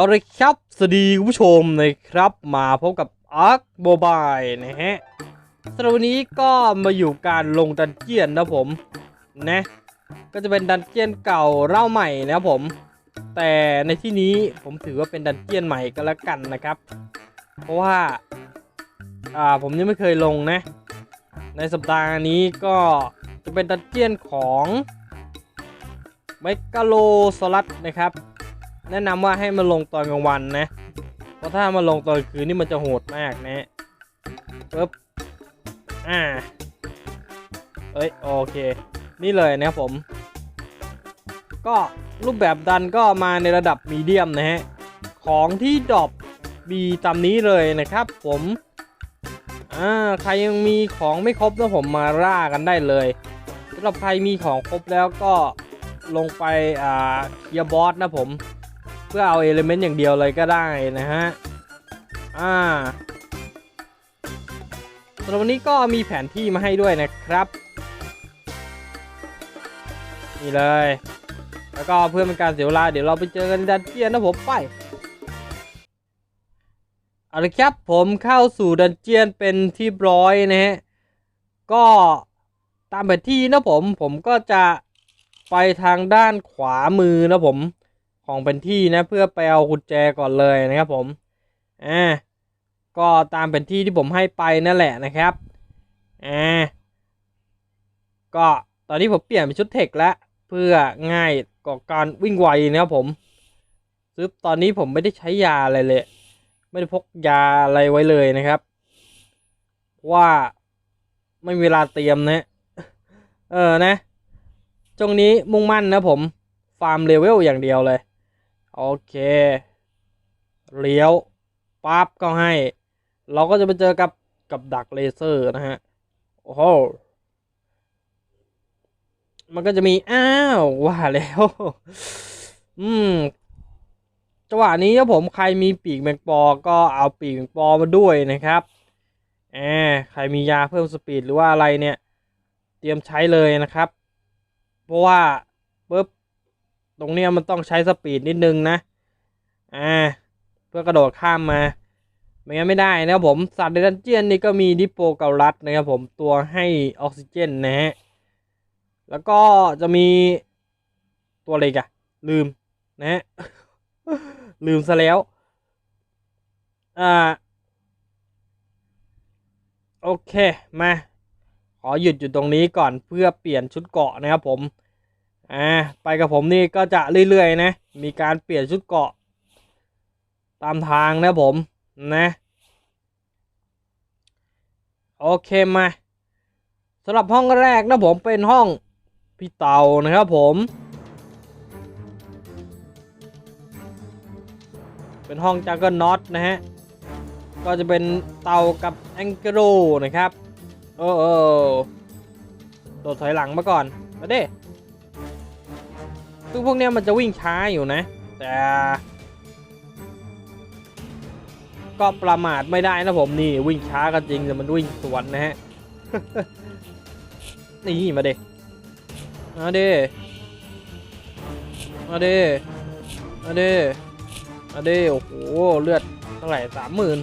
เอาเลยครับ สวัสดีคุณผู้ชมนะครับมาพบกับ Ark Mobile นะฮะสำหรับวันนี้ก็มาอยู่การลงดันเจียนนะผมนะก็จะเป็นดันเจียนเก่าเล่าใหม่นะครับผม แต่ในที่นี้ผมถือว่าเป็นดันเจียนใหม่ก็แล้วกันนะครับ เพราะว่าอ่าผมยังไม่เคยลงนะ ในสัปดาห์นี้ก็จะเป็นดันเจียนของเมกาโลซลัสนะครับ แนะนำว่าให้มาลงตอนกลางวันนะ เพราะถ้ามาลงตอนคืนนี่มันจะโหดมากนะปึ๊บอ่าเอ้ยโอเค นี่เลยนะครับผม ก็รูปแบบดันก็มาในระดับมีเดียมนะฮะ ของที่ดรอปมีตามนี้เลยนะครับผมอ่าใครยังมีของไม่ครบนะผมมาล่ากันได้เลยสำหรับใครมีของครบแล้วก็ลงไปอ่าเคลียบอสนะผม เพื่อเอาเอลิเมนต์อย่างเดียวเลยก็ได้นะฮะ อ่าสำหรับวันนี้ก็มีแผนที่มาให้ด้วยนะครับ นี่เลย แล้วก็เพื่อเป็นการเสียเวลาเดี๋ยวเราไปเจอกันในดันเจียนนะผมไปเอาละครับผมเข้าสู่ดันเจียนเป็นที่ร้อยนะฮะ ก็ตามแผนที่นะผมผมก็จะไปทางด้านขวามือนะผม ของแผนที่นะเพื่อไปเอากุญแจก่อนเลยนะครับผมอ่าก็ตามแผนที่ที่ผมให้ไปนั่นแหละนะครับอ่าก็ตอนนี้ผมเปลี่ยนเป็นชุดเทคแล้วเพื่อง่ายก่อการวิ่งไวนะครับผมซึบตอนนี้ผมไม่ได้ใช้ยาอะไรเลย ไม่ได้พกยาอะไรไว้เลยนะครับ ว่าไม่มีเวลาเตรียมนะเออนะช่วงนี้มุ่งมั่นนะผม ฟาร์มเลเวลอย่างเดียวเลย โอเค เลี้ยวปั๊บก็ให้ เราก็จะไปเจอกับกับดักเลเซอร์นะฮะ โอ้โห มันก็จะมี อ้าว ว่าแล้ว อืมจังหวะนี้ครับผมใครมีปีกแมงปอ ก็เอาปีกแมงปอมาด้วยนะครับแอใครมียาเพิ่มสปีดหรือว่าอะไรเนี่ย เตรียมใช้เลยนะครับ เพราะว่าปุ๊บ ตรงเนี้ยมันต้องใช้สปีดนิดนึงนะ อ่า เพื่อกระโดดข้ามมา ไม่งั้นไม่ได้นะครับผม สัตว์ในดันเจียนนี่ก็มีดิโปเกาลัสนะครับผม ตัวให้ออกซิเจนนะฮะ แล้วก็จะมีตัวอะไรกันลืมนะฮะ ลืมซะแล้ว อ่า โอเค มา ขอหยุดอยู่ตรงนี้ก่อนเพื่อเปลี่ยนชุดเกาะนะครับผม อ่าไปกับผมนี่ก็จะเรื่อยๆนะ มีการเปลี่ยนชุดเกาะ ตามทางนะผมนะโอเคมาสำหรับห้องแรกนะผมเป็นห้องพี่เต่านะครับผม เป็นห้องจังเกิลน็อตนะฮะ ก็จะเป็นเต่ากับแองเกโรนะครับโอ้โอ้โดดถอยหลังมาก่อน มาเด้ ซึ่งพวกเนี้ยมันจะวิ่งช้าอยู่นะ แต่ ก็ประมาทไม่ได้นะผมนี่วิ่งช้าก็จริงแต่มันวิ่งสวนนะฮะนี่มาเด้มาเด้มาเด้มาเด้มาเด้โอ้โหเลือดเท่าไหร่สามหมื่น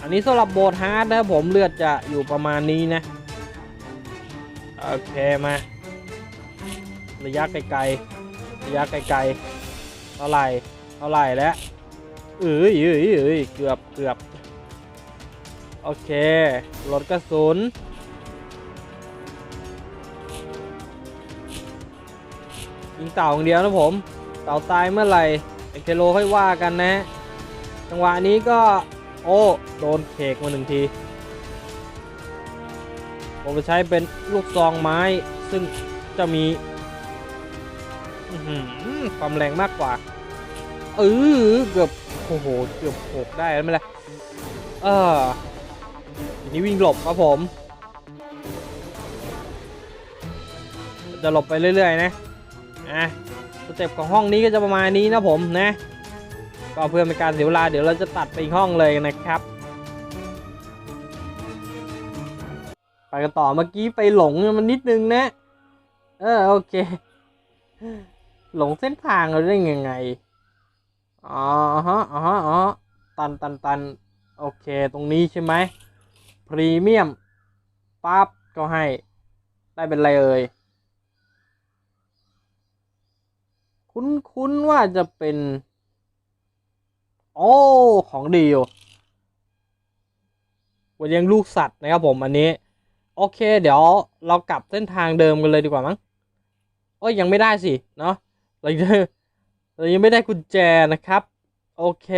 อันนี้สำหรับโบทฮาร์ดนะผมเลือดจะอยู่ประมาณนี้นะ โอเคมา ระยะไกลๆระยะไกลๆเท่าไหร่เท่าไหร่แล้วเอ้ยเอ้ยเอ้ยเกือบเกือบโอเครถกระสุนยิงเต่าอย่างเดียวนะผมเต่าตายเมื่อไหร่ไอเคโลค่อยว่ากันนะ จังหวะนี้ก็โอ้โดนเคกมาหนึ่งทีผมจะใช้เป็นลูกซองไม้ซึ่งจะมี ความแรงมากกว่า เออเกือบโอ้โหเกือบหกได้แล้วไหมล่ะเออทีนี้วิ่งหลบครับผม จะหลบไปเรื่อยๆนะอะสเต็ปของห้องนี้ก็จะประมาณนี้นะผมนะ ก็เพื่อเป็นการเสียเวลาเดี๋ยวเราจะตัดไปอีกห้องเลยนะครับไปกันต่อเมื่อกี้ไปหลงมันนิดนึงนะ เออโอเค หลงเส้นทางเราได้ยังไง อ๋อฮะอ๋อฮะอ๋อตันตันตันโอเค ตรงนี้ใช่ไหมพรีเมียมปั๊บก็ให้ ได้เป็นไรเอ่ย คุ้นคุ้นๆว่าจะเป็น โอ้ ของดีอยู่วันเลี้ยงลูกสัตว์นะครับผมอันนี้ โอเค เดี๋ยวเรากลับเส้นทางเดิมกันเลยดีกว่ามั้งโอ้ยยังไม่ได้สิ เนาะ เรายังเรายังไม่ได้กุญแจนะครับ โอเค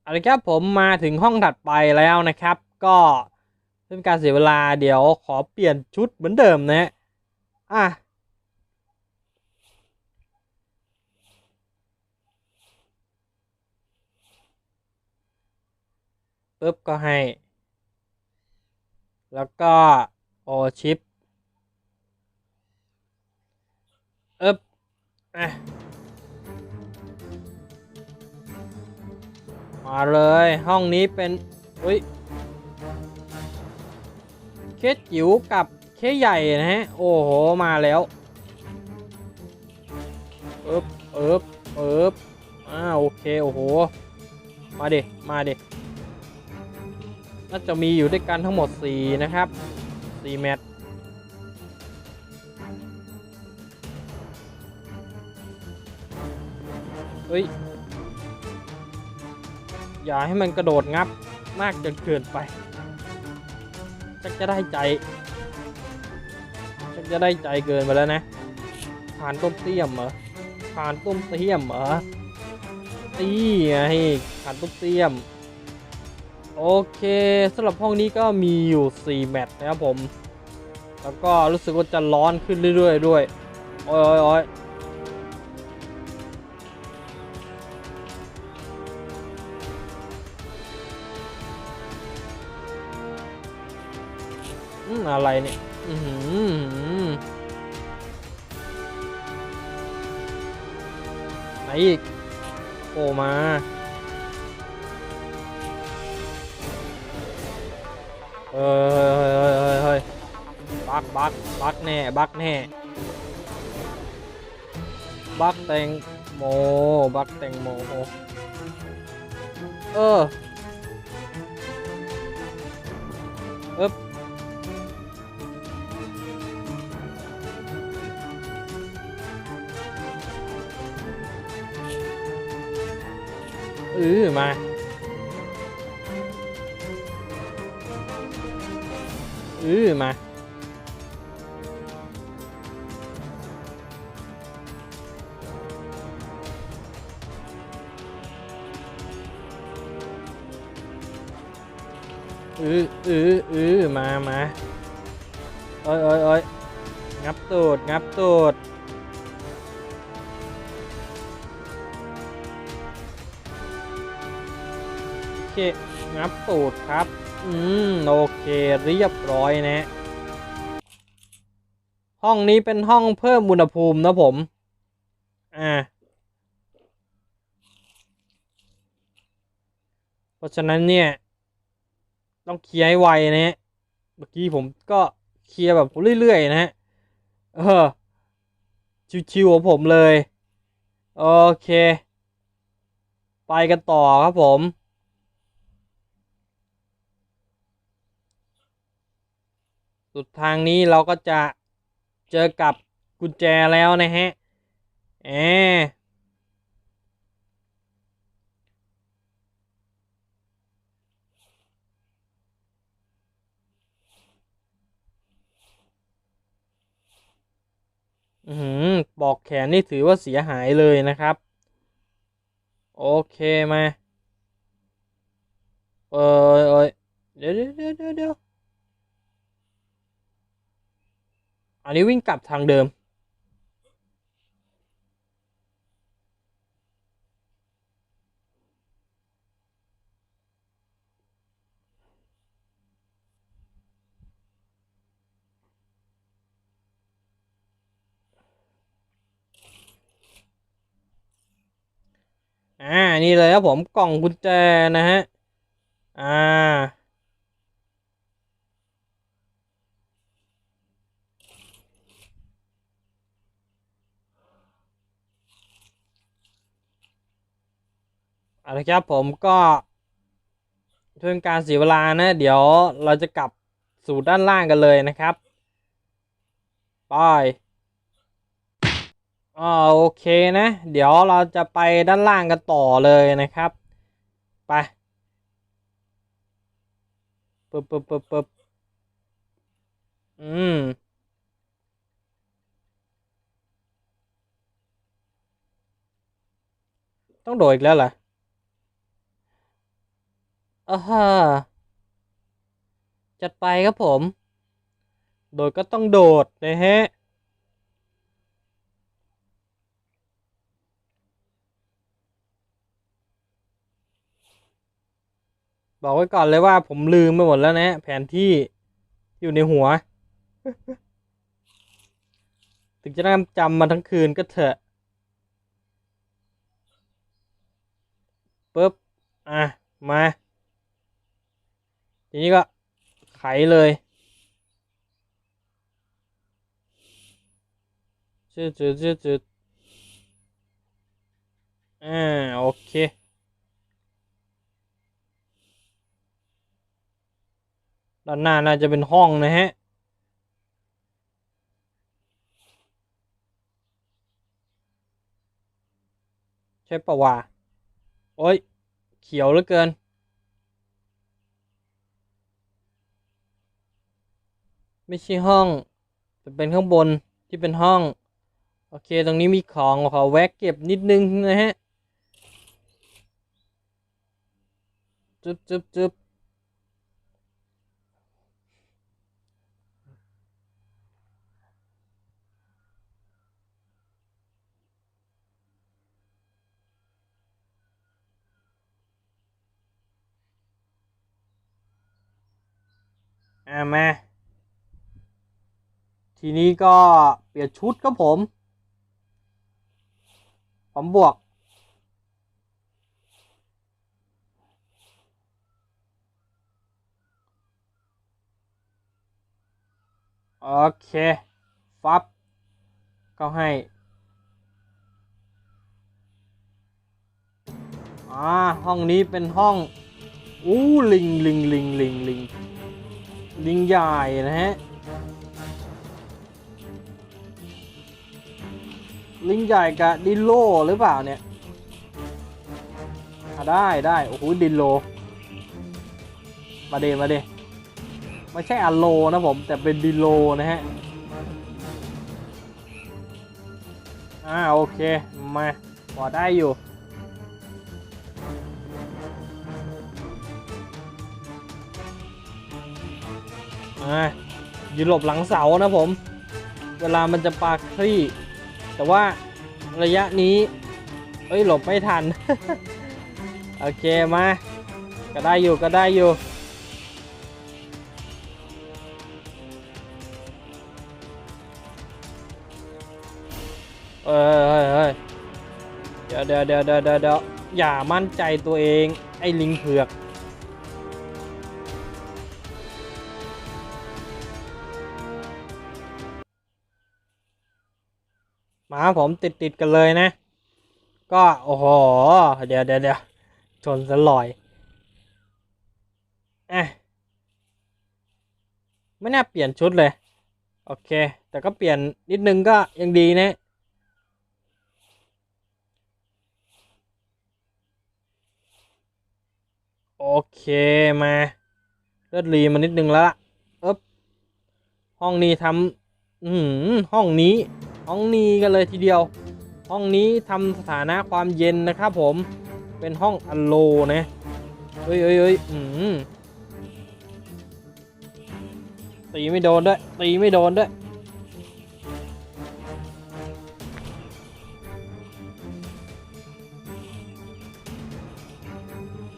เอาละครับผมมาถึงห้องถัดไปแล้วนะครับ ก็เพื่อเป็นการเสียเวลาเดี๋ยวขอเปลี่ยนชุดเหมือนเดิมนะฮะอะปุ๊บก็ให้ แล้วก็ โอชิปอึบอะ มาเลยห้องนี้เป็น อุ้ย เคสจิ๋วกับเคสใหญ่นะฮะ โอ้โห มาแล้วเอึบอึบอึบอ่าโอเค โอ้โห มาเดิมาเดิน่าจะมีอยู่ด้วยกันทั้งหมด 4 นะครับ 4 แมตช์ เฮ้ย อย่าให้มันกระโดดงับมากจนเกินไปชักจะได้ใจชักจะได้ใจเกินไปแล้วนะผ่านต้มเตี้ยมเหรอผ่านต้มเตี้ยมเหรอตีไงผ่านต้มเตี้ยม โอเคสำหรับห้องนี้ก็มีอยู่ 4 แมตช์นะครับผม แล้วก็รู้สึกว่าจะร้อนขึ้นเรื่อยๆด้วย โอ้ยโอ้ย อ้ยอืมอะไรเนี่ยอือหืออื้อหือไหนอีกโผล่มาเฮ้ยเฮ้ยเฮ้ยเฮ้ยบักบักบักแน่ บักแน่ บักแตงโม บักแตงโม เออ เออมาอือมาอืออืออือม เคงับตูดครับ อืม โอเคเรียบร้อยนะ ห้องนี้เป็นห้องเพิ่มอุณหภูมินะผม อ่า เพราะฉะนั้นเนี่ย ต้องเคลียร์ให้ไวนะ เมื่อกี้ผมก็เคลียร์แบบเรื่อยๆ นะฮะเออ ชิวๆของผมเลย โอเค ไปกันต่อครับผม สุดทางนี้เราก็จะเจอกับกุญแจแล้วนะฮะแอมอือหือปอกแขนนี่ถือว่าเสียหายเลยนะครับ โอเคมาเออเอยเดี๋ยวเดี๋ยวเดี๋ยวเดี๋ยวเดี๋ยว อันนี้วิ่งกลับทางเดิม อ่า นี่เลยครับผมกล่องกุญแจนะฮะ อ่า อาละครับผมก็เพื่อการเสียเวลานะเดี๋ยวเราจะกลับสู่ด้านล่างกันเลยนะครับไปอ่าโอเคนะ เดี๋ยวเราจะไปด้านล่างกันต่อเลยนะครับ ไปปึ๊บปึ๊บปึ๊บปึ๊บอืมต้องโดดอีกแล้วเหรอ อ่าฮะจัดไปครับผม โดดก็ต้องโดดนะฮะบอกไว้ก่อนเลยว่าผมลืมไปหมดแล้วนะ แผนที่อยู่ในหัว ถึงจะนั่งจำมาทั้งคืนก็เถอะปุ๊บ อะ มา ทีนี้ก็ไขเลยจืดจืดจืดจืดอ่าโอเคด้านหน้าน่าจะเป็นห้องนะฮะ ใช่ปะวะโอ้ย เขียวเหลือเกิน ไม่ใช่ห้อง แต่เป็นข้างบนที่เป็นห้อง โอเค ตรงนี้มีของขอแวะเก็บนิดนึงนะฮะจึ๊บจึ๊บจึ๊บอ่ามา ทีนี้ก็เปลี่ยนชุดครับผม ผมบวก โอเค ฟับ ก็ให้อ่าห้องนี้เป็นห้อง อู้ลิงลิงลิงลิงลิงลิงใหญ่นะฮะ ลิงใหญ่กับดินโลหรือเปล่าเนี่ยได้ได้โอ้โหดินโล มาเดมาเดไม่ใช่อัลโลนะผม แต่เป็นดินโลนะฮะอ่าโอเค มาพอได้อยู่ อ่ายืนหลบหลังเสานะผม เวลามันจะปาคลี่ แต่ว่าระยะนี้ เอ้ยหลบไม่ทัน โอเคมา ก็ได้อยู่ก็ได้อยู่ เอ้ยเฮ้ยเฮ้ยเดี๋ยวเดี๋ยวเดี๋ยวเดี๋ยวเดี๋ยวเดี๋ยวอย่ามั่นใจตัวเอง ไอ้ลิงเผือก ครับผมติดติดกันเลยนะ ก็โอ้โหเดี๋ยวเดี๋ยวเดี๋ยวชนสลอยอะไม่น่าเปลี่ยนชุดเลย โอเค แต่ก็เปลี่ยนนิดนึงก็ยังดีนะโอเคมาเลือดรีมานิดนึงแล้วล่ะเอ๊บห้องนี้ทำห้องนี้ ห้องนี้กันเลยทีเดียว ห้องนี้ทำสถานะความเย็นนะครับผมเป็นห้องอโลนะเฮ้ยเฮ้ยเฮ้ยอืมตีไม่โดนด้วยตีไม่โดนด้วย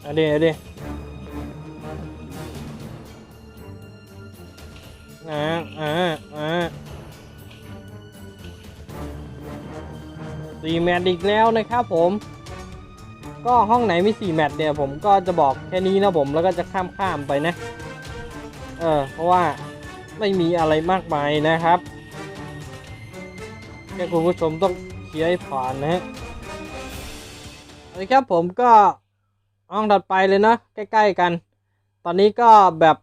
อาดิเอดิอ่าอ่า สี่แมตช์อีกแล้วนะครับผม ก็ห้องไหนมีสี่แมตช์เนี่ยผมก็จะบอกแค่นี้นะผมแล้วก็จะข้ามข้ามไปนะ เออเพราะว่าไม่มีอะไรมากมายนะครับแค่คุณผู้ชมต้องเคลียร์ให้ผ่านนะฮะเอาละครับผมก็ห้องถัดไปเลยนะใกล้ ๆ กัน ตอนนี้ก็แบบ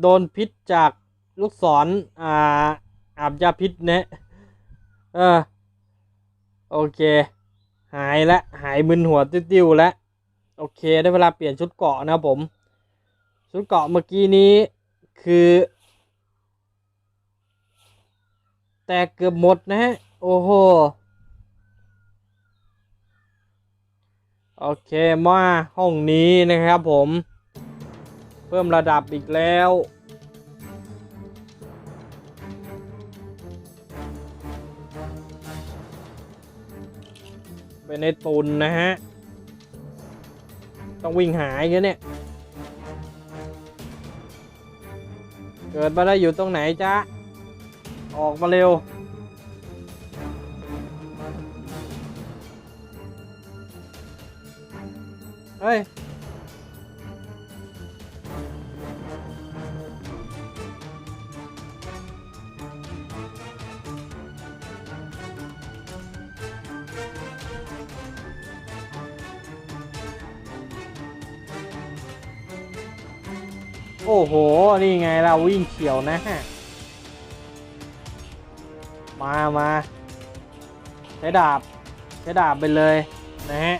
โดนพิษจากลูกศรอ่าอาบยาพิษเนี่ยเออ โอเค หายละ หายมึนหัวติ้วๆแล้วโอเค ได้เวลาเปลี่ยนชุดเกาะนะผม ชุดเกาะเมื่อกี้นี้คือ แตกเกือบหมดนะฮะ โอ้โห โอเค มาห้องนี้นะครับผม เพิ่มระดับอีกแล้ว ไปในตุนนะฮะ ต้องวิ่งหายกันเนี่ย เกิดมาได้อยู่ตรงไหนจ๊ะ ออกมาเร็ว เฮ้ย โอ้โห นี่ไงเราวิ่งเฉียวนะฮะ มามาใช้ดาบ ใช้ดาบไปเลยนะฮะ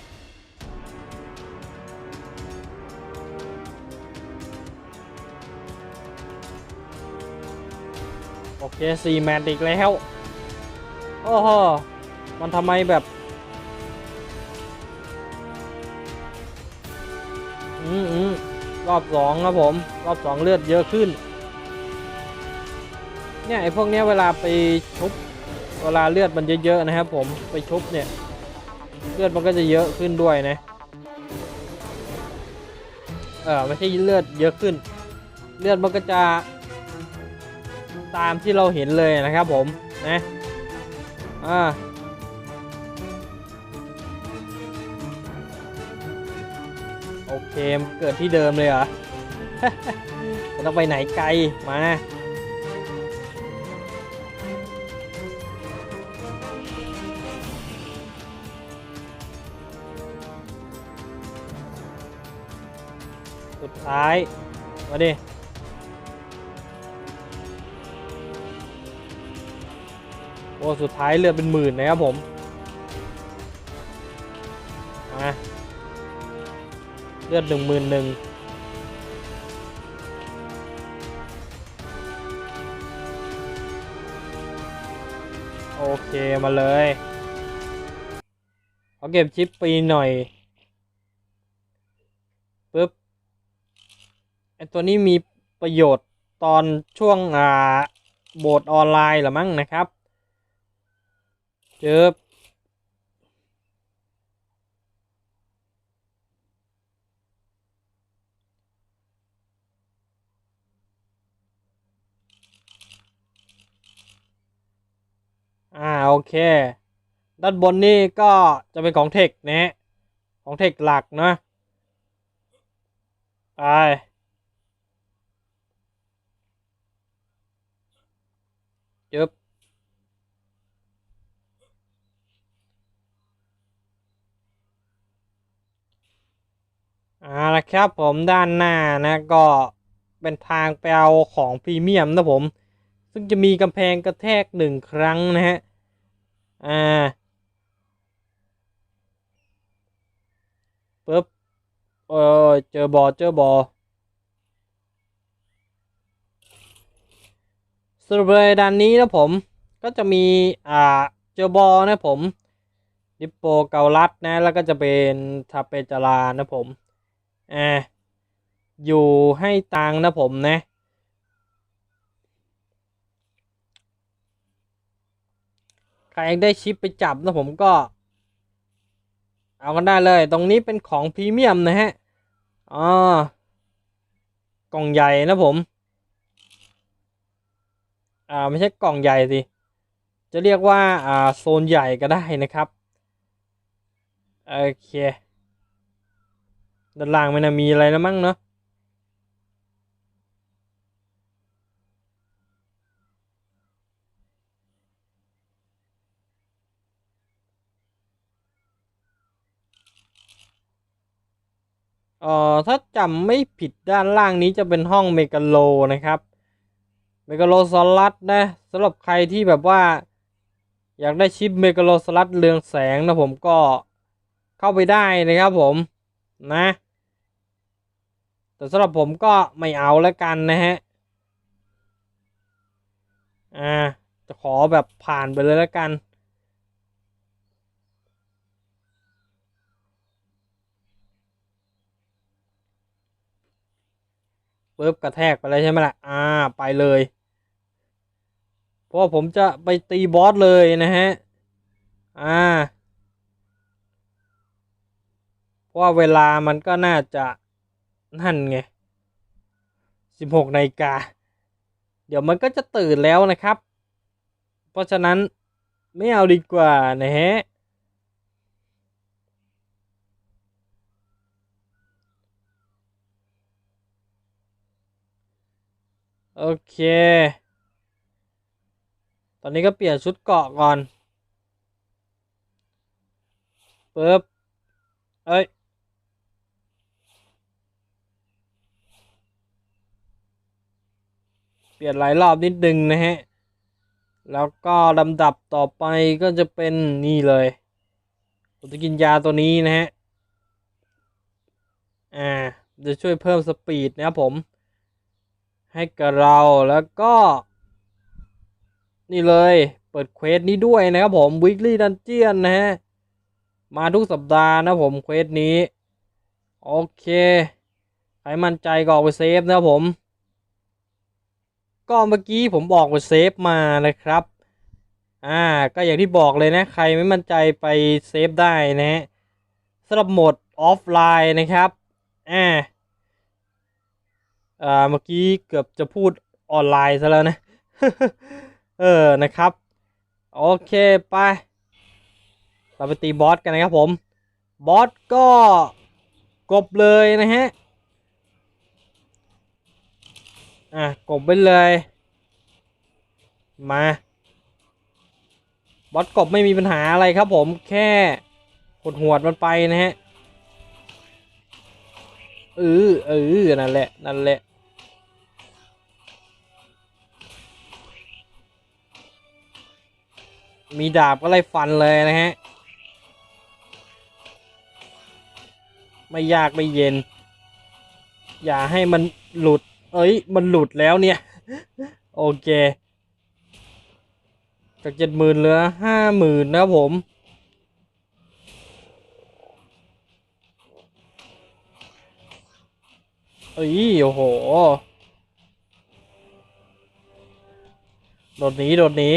โอเคสี่แมตช์อีกแล้ว โอ้โห มันทำไมแบบ อบสองครับผม รอบสองเลือดเยอะขึ้น เนี่ยไอ้พวกเนี้ยเวลาไปชุบเวลาเลือดมันเยอะๆนะครับผมไปชุบเนี่ยเลือดมันก็จะเยอะขึ้นด้วยนะเออไม่ใช่เลือดเยอะขึ้น เลือดมันก็จะตามที่เราเห็นเลยนะครับผมนะอ่า เคมเกิดที่เดิมเลยเหรอไม่ต้องไปไหนไกลมาสุดท้าย มาดิโอ้สุดท้ายเลือดเป็นหมื่นนะครับผม เลือดหนึ่งหมื่นหนึ่งโอเคมาเลยเอาเก็บชิปปีหน่อยปึ๊บไอตัวนี้มีประโยชน์ตอนช่วงอ่าโบสถ์ออนไลน์หรือมั้งนะครับเจอ อ่าโอเค ด้านบนนี่ก็จะเป็นของเทคนะฮะของเทคหลักนะไปจึบอ่าละครับผมด้านหน้านะก็เป็นทางไปเอาของพรีเมียมนะผม ซึ่งจะมีกำแพงกระแทกหนึ่งครั้งนะฮะ อ่าปึ๊บเออเจอบอเจอบอสรุปเลยด้านนี้นะผมก็จะมีอ่าเจอบอนะผมดิปโปเกาลัดนะ แล้วก็จะเป็นทาเปจารานะผมอ่าอยู่ให้ตังนะผมนะ ครได้ชิปไปจับนะผมก็ เอากันได้เลย ตรงนี้เป็นของพรีเมียมนะฮะอ๋อกล่องใหญ่นะผม อ่าไม่ใช่กล่องใหญ่สิ จะเรียกว่าอ่าโซนใหญ่ก็ได้นะครับโอเคด้านล่างมันมีอะไรแล้วมั้งเนาะ เอ่อถ้าจำไม่ผิดด้านล่างนี้จะเป็นห้องเมกาโลนะครับเมกาโลซอลัสนะสำหรับใครที่แบบว่า อยากได้ชิปเมกาโลซอลัสเรืองแสงนะผมก็เข้าไปได้นะครับผมนะ แต่สำหรับผมก็ไม่เอาแล้วกันนะฮะอ่าจะขอแบบผ่านไปเลยแล้วกัน ปึ๊บกระแทกไปเลยใช่ไหมล่ะอ่าไปเลย เพราะว่าผมจะไปตีบอสเลยนะฮะ อ่า เพราะว่าเวลามันก็น่าจะนั่นไงสิบหกนาฬิกา เดี๋ยวมันก็จะตื่นแล้วนะครับ เพราะฉะนั้นไม่เอาดีกว่านะฮะ โอเค ตอนนี้ก็เปลี่ยนชุดเกาะก่อนปึ๊บเอ้ย เปลี่ยนหลายรอบนิดนึงนะฮะ แล้วก็ลำดับต่อไปก็จะเป็นนี่เลย ผมจะกินยาตัวนี้นะฮะ อ่า จะช่วยเพิ่มสปีดนะครับผม ให้กับเราแล้วก็ นี่เลยเปิดเควสนี้ด้วยนะครับผม weekly dungeon นะฮะ มาทุกสัปดาห์นะผมเควสนี้ โอเคใครมั่นใจก็ออกไปเซฟนะครับผม ก็เมื่อกี้ผมบอกว่าเซฟมานะครับ อ่า ก็อย่างที่บอกเลยนะ ใครไม่มั่นใจไปเซฟได้นะฮะสำหรับโหมดออฟไลน์นะครับอ่า อ่าเมื่อกี้เกือบจะพูดออนไลน์ซะแล้วนะ เออนะครับ โอเคไป เราไปตีบอสกันนะครับผม บอสก็กบเลยนะฮะ อะกบไปเลย มา บอสกบไม่มีปัญหาอะไรครับผมแค่หดหวดมันไปนะฮะเออเออนั่นแหละ นั่นแหละ มีดาบก็ไล่ฟันเลยนะฮะ ไม่ยากไม่เย็น อย่าให้มันหลุด เอ้ย มันหลุดแล้วเนี่ย โอเค จากเจ็ดหมื่นเหลือห้าหมื่นนะครับผมเอ้ยโอ้โห โดดหนี โดดหนี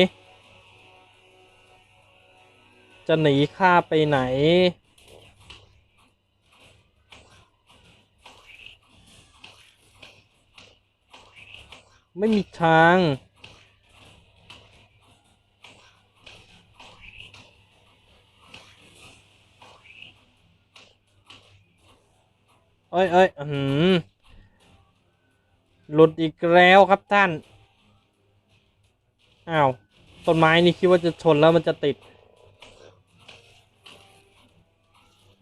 จะหนีข้าไปไหน ไม่มีทาง เอ้ยเอ้ยอื้อหืมหลุดอีกแล้วครับท่าน อ้าว ต้นไม้นี่คิดว่าจะชนแล้วมันจะติด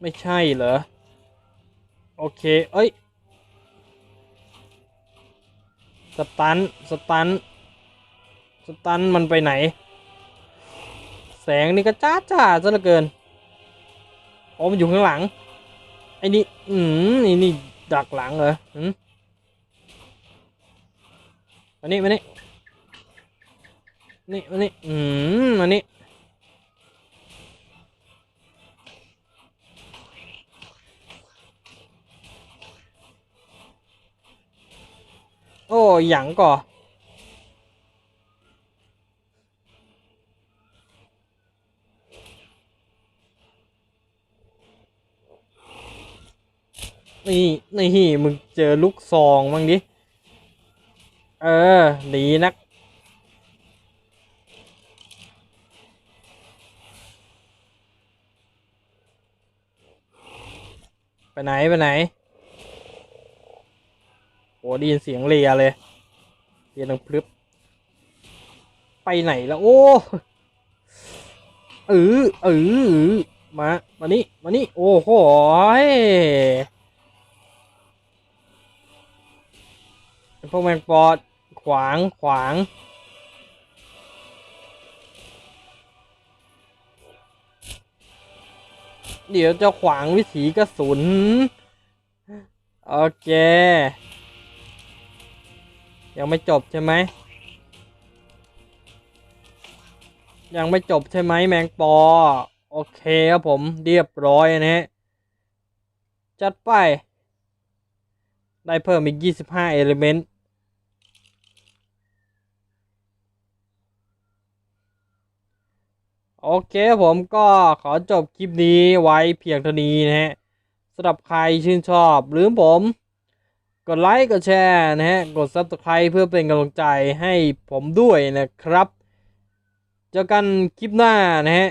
ไม่ใช่เหรอ โอเค เอ้ย สตัน สตัน สตันมันไปไหน แสงนี่ก็จ้าจ้าซะเหลือเกินอ๋อมันอยู่ข้างหลัง ไอ้นี่ อืมนี่นี่ดักหลังเหรออืมมานี่มานี่นี่มานี่อืมมานี่ โอ้หยังก่อนี่นี่มึงเจอลูกซองบ้างดิ เออ ดีนัก ไปไหน ไปไหน อ้ได้ยินเสียงเรียเลยเรียดังพลึบ ไปไหนแล้วโอ้เออเออมา มานี่ มานี่ โอ้โหยพวกแมงปอด ขวาง ขวาง เดี๋ยวจะขวางวิถีกระสุน โอเค ยังไม่จบใช่ไหม ยังไม่จบใช่ไหมแมงปอ โอเคครับผมเรียบร้อยนะฮะ จัดไป ได้เพิ่มอีก 25 เอลิเมนต์โอเคผมก็ขอจบคลิปนี้ไว้เพียงเท่านี้นะฮะสำหรับใครชื่นชอบหรือผม กดไลค์ กดแชร์นะฮะ กด Subscribe เพื่อเป็นกำลังใจให้ผมด้วยนะครับ เจอกันคลิปหน้านะฮะ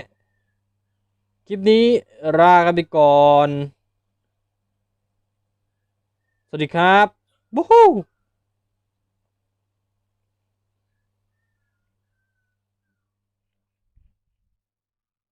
คลิปนี้ลากันไปก่อน สวัสดีครับบู๊